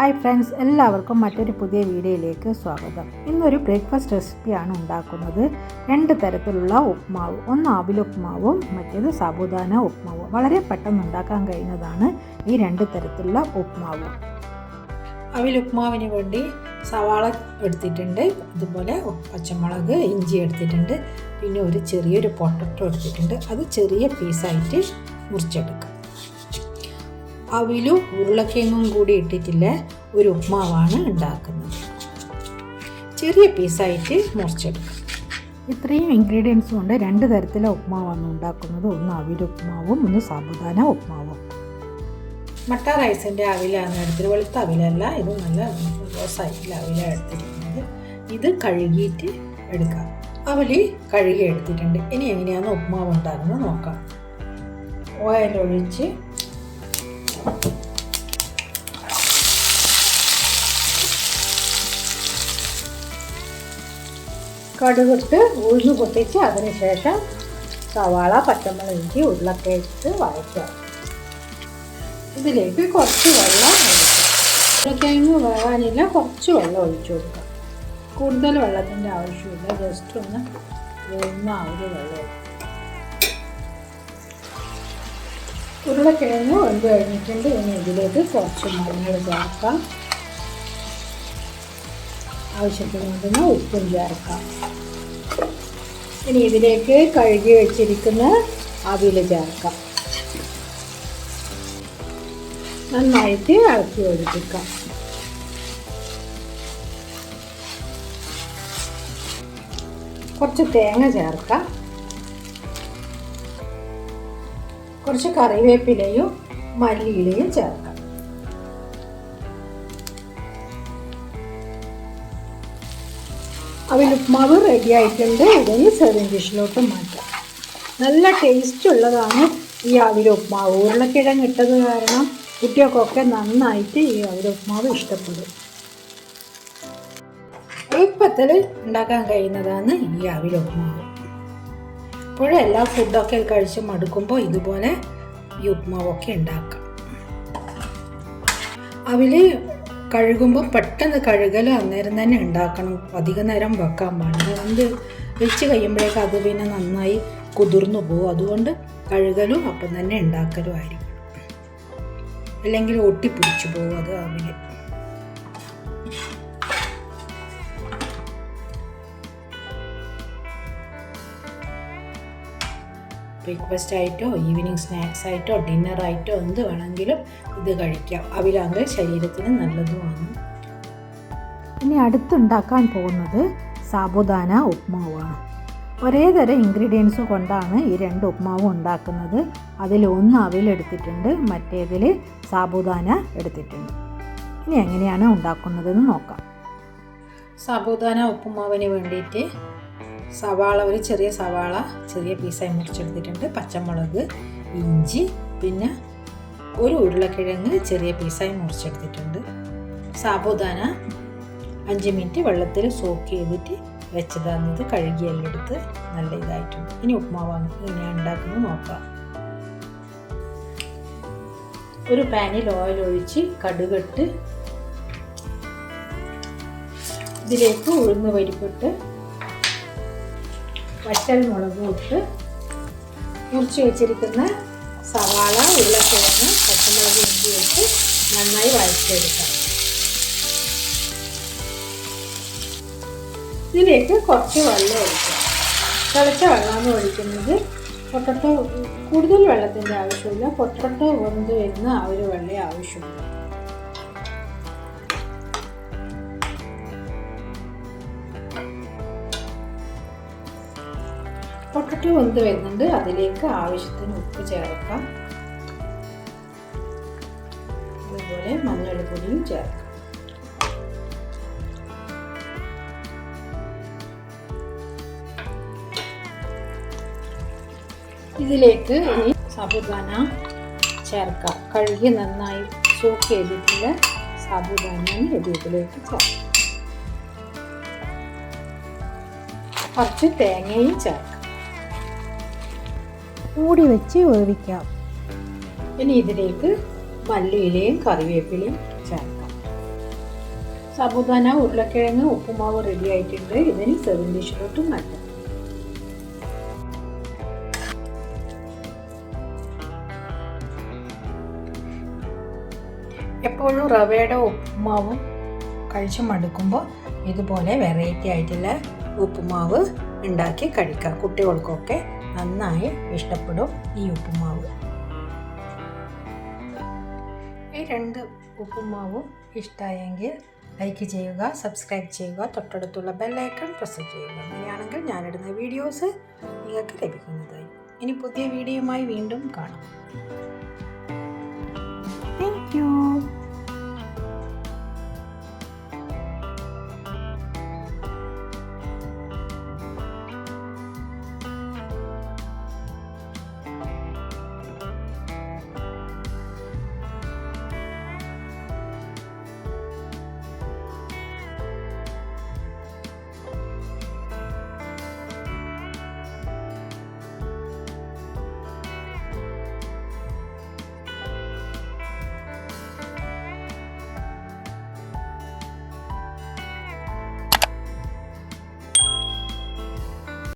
Hi friends എല്ലാവർക്കും മറ്റൊരു പുതിയ വീഡിയോയിലേക്ക് സ്വാഗതം. ഇന്നൊരു ബ്രേക്ക്ഫാസ്റ്റ് റെസിപ്പിയാണ് ഉണ്ടാക്കുന്നത്. രണ്ട് തരത്തിലുള്ള ഉപ്മാവ്. ഒന്ന് ആവിൽ ഉപ്മാവും മറ്റേത് സാബുദാന ഉപ്മാവും. വളരെ പെട്ടെന്ന് ഉണ്ടാക്കാൻ കഴിയുന്നതാണ് ഈ രണ്ട് തരത്തിലുള്ള ഉപ്മാവ്. അവിൽ ഉപ്മാവിന് വേണ്ടി സവാള എടുത്തിട്ടുണ്ട് അതുപോലെ പച്ചമുളക് ഇഞ്ചി എടുത്തിട്ടുണ്ട് പിന്നെ ഒരു ചെറിയൊരു പൊട്ടറ്റോ എടുത്തിട്ടുണ്ട്. അത് ചെറിയ പീസായിട്ട് മുറിച്ചെടുക്കാം. അവിലും ഉരുളക്കിഴങ്ങും കൂടി ഇട്ടിട്ടുള്ള ഒരു ഉപ്മാവാണ് ഉണ്ടാക്കുന്നത്. ചെറിയ പീസായിട്ട് മുറിച്ചെടുക്കും. ഇത്രയും ഇൻഗ്രീഡിയൻസ് കൊണ്ട് രണ്ട് തരത്തിലെ ഉപ്മാവാണ് ഉണ്ടാക്കുന്നത്. ഒന്ന് അവിൽ ഉപ്മാവും ഒന്ന് സാബുദാന ഉപ്മാവും. മട്ട റൈസിന്റെ അവിലാണ് എടുത്തത് വെളുത്ത അവിലല്ല ഇത് നല്ല റോസായിട്ടുള്ള അവിലാണ് എടുത്തിരിക്കുന്നത്. ഇത് കഴുകിയിട്ട് എടുക്കാം. അവലി കഴുകി എടുത്തിട്ടുണ്ട്. ഇനി എങ്ങനെയാണ് ഉപ്മാവ് ഉണ്ടാകുന്നത് നോക്കാം. ഓയിൽ ഒഴിച്ച് കടുകിട്ട് ഉഴുന്ന് പൊട്ടിച്ച് അതിനുശേഷം സവാള പച്ചമുളക് ഇഞ്ചി ഉരുളൊക്കെ ഇട്ട് വഴറ്റുക. ഇതിലേക്ക് കുറച്ച് വെള്ളം ഒഴിക്കുക. ഉരുളക്കിഴങ്ങ് വേകാനില്ല കുറച്ച് വെള്ളം ഒഴിച്ചു കൊടുക്കാം കൂടുതൽ വെള്ളത്തിന്റെ ആവശ്യമില്ല ജസ്റ്റ് ഒന്ന് വേകുന്ന ആ ഒരു വെള്ളം ഉരുളക്കിഴങ്ങ് വെന്ത് കഴിഞ്ഞിട്ടുണ്ട് ഇനി ഇതിലേക്ക് കുറച്ച് മഞ്ഞൾ ചേർക്കാം. ആവശ്യത്തിന് വേണ്ടുന്ന ഉപ്പും ചേർക്കാം. ഇനി ഇതിലേക്ക് കഴുകി വെച്ചിരിക്കുന്ന അവിൽ ചേർക്കാം. നന്നായിട്ട് ഇളക്കി ഒഴിപ്പിക്കാം കുറച്ച് തേങ്ങ ചേർക്കാം. കുറച്ച് കറിവേപ്പിലയും മല്ലിയിലയും ചേർക്കാം. അവിൽ ഉപ്മാവ് റെഡി ആയിട്ടുണ്ട്. ഇതൊന്ന് സെർവിങ് ഡിഷിലോട്ട് മാറ്റാം. നല്ല ടേസ്റ്റ് ഉള്ളതാണ് ഈ അവിൽ ഉപ്മാവ്. ഉരുളക്കിഴങ്ങ് ഇട്ടത് കാരണം കുട്ടികൾക്കൊക്കെ നന്നായിട്ട് ഈ അവിൽ ഉപ്മാവ് ഇഷ്ടപ്പെടും. എളുപ്പത്തിൽ ഉണ്ടാക്കാൻ കഴിയുന്നതാണ് ഈ അവിൽ ഉപ്മാവ്. ഇപ്പോഴും എല്ലാ ഫുഡൊക്കെ കഴിച്ച് മടുക്കുമ്പോൾ ഇതുപോലെ ഈ ഉപ്മാവൊക്കെ ഉണ്ടാക്കാം. അവിൽ കഴുകുമ്പോൾ പെട്ടെന്ന് കഴുകൽ അന്നേരം തന്നെ ഉണ്ടാക്കണം. അധിക നേരം വെക്കാൻ പാടില്ല. എന്ത് വെച്ച് കഴിയുമ്പോഴേക്കും അത് പിന്നെ നന്നായി കുതിർന്നു പോകും. അതുകൊണ്ട് കഴുകലും അപ്പം തന്നെ ഉണ്ടാക്കലും ആയിരിക്കും. അല്ലെങ്കിൽ ഒട്ടിപ്പിടിച്ചു പോകും അത് അവിൽ ബ്രേക്ക്ഫാസ്റ്റ് ആയിട്ടോ ഈവനിങ് സ്നാക്സ് ആയിട്ടോ ഡിന്നർ ആയിട്ടോ എന്ത് വേണമെങ്കിലും ഇത് കഴിക്കാം. അവിലാങ്ക് ശരീരത്തിന് നല്ലതുമാണ്. ഇനി അടുത്തുണ്ടാക്കാൻ പോകുന്നത് സാബുദാന ഉപ്മാവാണ്. ഒരേ തരം ഇൻഗ്രീഡിയൻസ് കൊണ്ടാണ് ഈ രണ്ട് ഉപ്മാവും ഉണ്ടാക്കുന്നത്. അതിലൊന്ന് ഒന്ന് അവിലെടുത്തിട്ടുണ്ട് മറ്റേതിൽ സാബുദാന എടുത്തിട്ടുണ്ട്. ഇനി എങ്ങനെയാണ് ഉണ്ടാക്കുന്നതെന്ന് നോക്കാം. സാബുദാന ഉപ്പുമാവിന് വേണ്ടിയിട്ട് സവാള ഒരു ചെറിയ സവാള ചെറിയ പീസായി മുറിച്ചെടുത്തിട്ടുണ്ട്. പച്ചമുളക് ഇഞ്ചി പിന്നെ ഒരു ഉരുളക്കിഴങ്ങ് ചെറിയ പീസായി മുറിച്ചെടുത്തിട്ടുണ്ട്. സാബുദാന അഞ്ച് മിനിറ്റ് വെള്ളത്തിൽ സോക്ക് ചെയ്തിട്ട് വെച്ചതാണ്. ഇത് കഴുകിയെല്ലാം എടുത്ത് നല്ല ഇതായിട്ടുണ്ട്. ഇനി ഉപ്മാവാണ് ഇങ്ങനെയാണ് ഉണ്ടാക്കുന്നത് നോക്കാം. ഒരു പാനിൽ ഓയിൽ ഒഴിച്ച് കടുകിട്ട് ഇതിലേക്ക് ഉഴുന്ന് പരിപ്പിട്ട് വറ്റൽ മുളകും ഇട്ട് മുറിച്ച് വെച്ചിരിക്കുന്ന സവാള ഉരുളക്കിഴങ്ങ് പച്ചമുളക് ഇഞ്ചി ഇട്ട് നന്നായി വഴറ്റിയെടുക്കാം. ഇതിലേക്ക് കുറച്ച് വെള്ളം ഒഴിക്കാം. തിളച്ച വെള്ളമാണ് ഒഴിക്കുന്നത്. പൊട്ടത്തോ കൂടുതൽ വെള്ളത്തിന്റെ ആവശ്യമില്ല. പൊട്ടത്തോ വെന്ത് വരുന്ന ആ ഒരു വെള്ളം ആവശ്യമുള്ളൂ പൊട്ടറ്റോ വെന്ത് വരുന്നുണ്ട്. അതിലേക്ക് ആവശ്യത്തിന് ഉപ്പ് ചേർക്കാം. അതുപോലെ മഞ്ഞൾപ്പൊടിയും ചേർക്കാം. ഇതിലേക്ക് ഇനി സാബുദാന ചേർക്കാം. കഴുകി നന്നായി സോക്ക് ചെയ്തിട്ടുള്ള സാബുദാനയും ഇത് ഇതിലേക്ക് ചേർക്കാം. കുറച്ച് തേങ്ങയും ചേർക്കാം. മൂടി വെച്ച് വേവിക്കാം. ഇനി ഇതിലേക്ക് മല്ലിയിലയും കറിവേപ്പിലയും ചേർക്കാം. സാബുദാന ഉരുളക്കിഴങ്ങ് ഉപ്പുമാവ് റെഡി ആയിട്ടുണ്ട്. ഇതിന് സെർവിങ് ഡിഷിലോട്ട് മാറ്റാം. എപ്പോഴും റവയുടെ ഉപ്പുമാവും കഴിച്ചു മടുക്കുമ്പോൾ ഇതുപോലെ വെറൈറ്റി ആയിട്ടുള്ള ഉപ്പുമാവ് ഉണ്ടാക്കി കഴിക്കാം. കുട്ടികൾക്കൊക്കെ നന്നായി ഇഷ്ടപ്പെടും ഈ ഉപ്പുമാവ്. ഈ രണ്ട് ഉപ്പുമാവും ഇഷ്ടമായെങ്കിൽ ലൈക്ക് ചെയ്യുക സബ്സ്ക്രൈബ് ചെയ്യുക തൊട്ടടുത്തുള്ള ബെല്ലൈക്കൺ പ്രസ് ചെയ്യുക. അങ്ങനെയാണെങ്കിൽ ഞാനിടുന്ന വീഡിയോസ് നിങ്ങൾക്ക് ലഭിക്കുന്നതായി ഇനി പുതിയ വീഡിയോയുമായി വീണ്ടും കാണാം. Thank you